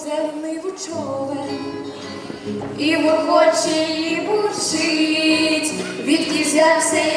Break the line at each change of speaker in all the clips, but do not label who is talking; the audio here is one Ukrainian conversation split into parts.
земний човен, і вороче, і бурчить, відки взявся.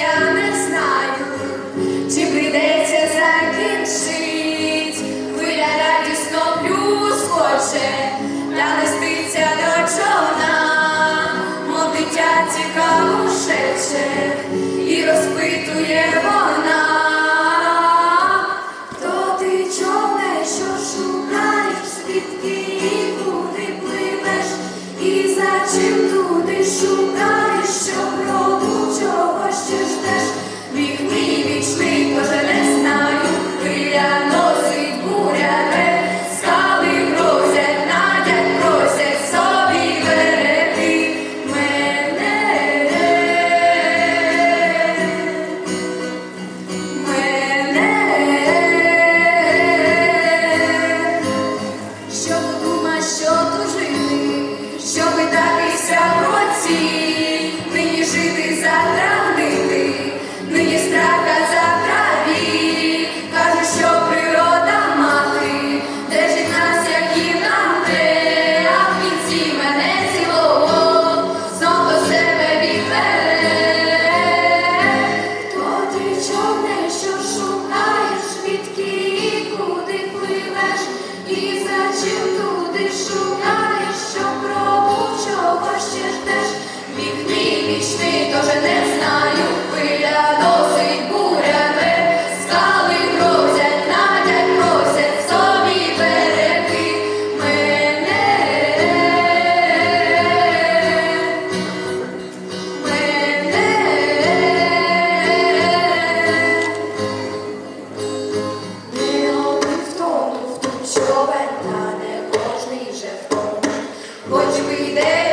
чорне, що шукаєш, звідки і за чим туди шукаєш, що пробув, чого ще ждеш, вікни вічний доженеш. прийде.